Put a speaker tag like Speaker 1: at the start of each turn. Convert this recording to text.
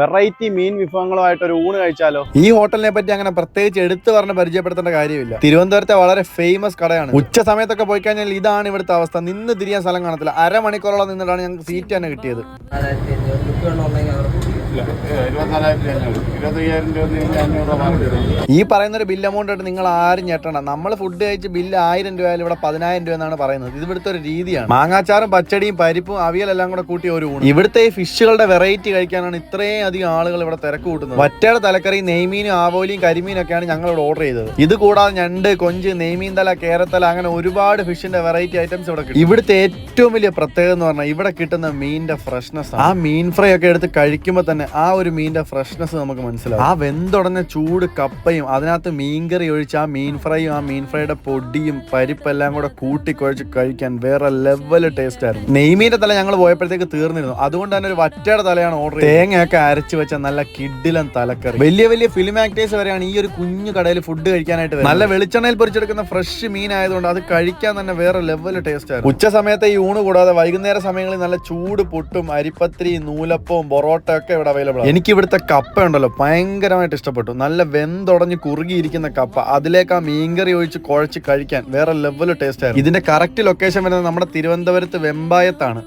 Speaker 1: Variety മീൻ വിഭവങ്ങളുമായിട്ട് ഒരു ഊണ് കഴിച്ചാലോ?
Speaker 2: ഈ ഹോട്ടലിനെ പറ്റി അങ്ങനെ പ്രത്യേകിച്ച് എടുത്തു പറഞ്ഞ് പരിചയപ്പെടുത്തേണ്ട കാര്യമില്ല. തിരുവനന്തപുരത്തെ വളരെ ഫേമസ് കടയാണ്. ഉച്ച സമയത്തൊക്കെ പോയി കഴിഞ്ഞാൽ ഇതാണ് ഇവിടുത്തെ അവസ്ഥ. നിന്ന് തിരിയാൻ സ്ഥലം കാണത്തില്ല. അരമണിക്കൂറോളം നിന്നിട്ടാണ് ഞങ്ങൾക്ക് സീറ്റ് തന്നെ കിട്ടിയത്. ഈ പറയുന്ന ഒരു ബില്ല് എമൗണ്ട് ആയിട്ട് നിങ്ങൾ ആരും ഞെട്ടണം നമ്മൾ ഫുഡ് കഴിച്ച് ബില്ല് ആയിരം രൂപയിൽ ഇവിടെ പതിനായിരം രൂപ എന്നാണ് പറയുന്നത്. ഇത് ഇവിടുത്തെ ഒരു രീതിയാണ്. മാങ്ങാച്ചാറും പച്ചടിയും പരിപ്പും അവിയലെല്ലാം കൂടെ കൂട്ടി ഒരു ഊണ്. ഇവിടുത്തെ ഈ ഫിഷുകളുടെ വെറൈറ്റി കഴിക്കാനാണ് ഇത്രയും അധികം ആളുകൾ ഇവിടെ തിരക്ക് കൂട്ടുന്നത്? മറ്റേടെ തലക്കറി നെയ്മീനും ആവോലിയും കരിമീനും ഒക്കെയാണ് ഞങ്ങൾ ഇവിടെ ഓർഡർ ചെയ്തത്. ഇത് കൂടാതെ ഞണ്ട് കൊഞ്ച് നെയ്മീൻ തല കേരത്തല അങ്ങനെ ഒരുപാട് ഫിഷിന്റെ വെറൈറ്റി ഐറ്റംസ് ഇവിടെ കിട്ടും. ഇവിടുത്തെ ഏറ്റവും വലിയ പ്രത്യേകത എന്ന് പറഞ്ഞാൽ ഇവിടെ കിട്ടുന്ന മീനിന്റെ ഫ്രഷ്നെസ് ആ മീൻ ഫ്രൈ ഒക്കെ എടുത്ത് കഴിക്കുമ്പോൾ തന്നെ ആ ഒരു മീനിന്റെ ഫ്രഷ്നെസ് നമുക്ക് മനസ്സിലാവും. ആ വെന്തുടഞ്ഞ ചൂട് കപ്പയും അതിനകത്ത് മീൻകറി ഒഴിച്ച് ആ മീൻ ഫ്രൈയും ആ മീൻ ഫ്രൈയുടെ പൊടിയും പരിപ്പെല്ലാം കൂടെ കൂട്ടി കുഴച്ച് കഴിക്കാൻ വേറെ ലെവൽ ടേസ്റ്റ് ആയിരുന്നു. നെയ്മീന്റെ തല ഞങ്ങൾ പോയപ്പോഴത്തേക്ക് തീർന്നിരുന്നു. അതുകൊണ്ട് തന്നെ ഒരു വറ്റയുടെ തലയാണ് ഓർഡർ തേങ്ങയൊക്കെ അരച്ച് വെച്ച നല്ല കിഡിലൻ തലക്കറി. വലിയ വലിയ ഫിലിം ആക്ടേഴ്സ് വരെയാണ് ഈ ഒരു കുഞ്ഞു കടയിൽ ഫുഡ് കഴിക്കാനായിട്ട്. നല്ല വെളിച്ചെണ്ണയിൽ പൊരിച്ചെടുക്കുന്ന ഫ്രഷ് മീൻ ആയതുകൊണ്ട് അത് കഴിക്കാൻ തന്നെ വേറെ ലെവൽ ടേസ്റ്റ് ആയിരുന്നു. ഉച്ച സമയത്തെ ഈ ഊണ് കൂടാതെ വൈകുന്നേര സമയങ്ങളിൽ നല്ല ചൂട് പൊട്ടും അരിപ്പത്തിരി നൂലപ്പവും പൊറോട്ട ഒക്കെ ഇവിടെ അവൈലബിൾ ആണ്. എനിക്ക് ഇവിടുത്തെ കപ്പ ഉണ്ടല്ലോ ഭയങ്കരമായിട്ട് ഇഷ്ടപ്പെട്ടു. നല്ല വെന്തുടഞ്ഞ് കുറുകിയിരിക്കുന്ന കപ്പ. അതിലേക്ക് ആ മീൻകറി ഒഴിച്ച് കുഴച്ച് കഴിക്കാൻ വേറെ ലെവൽ ടേസ്റ്റ് ആയിരുന്നു. ഇതിന്റെ കറക്റ്റ് ലൊക്കേഷൻ വരുന്നത് നമ്മുടെ തിരുവനന്തപുരത്ത് വെമ്പായത്താണ്.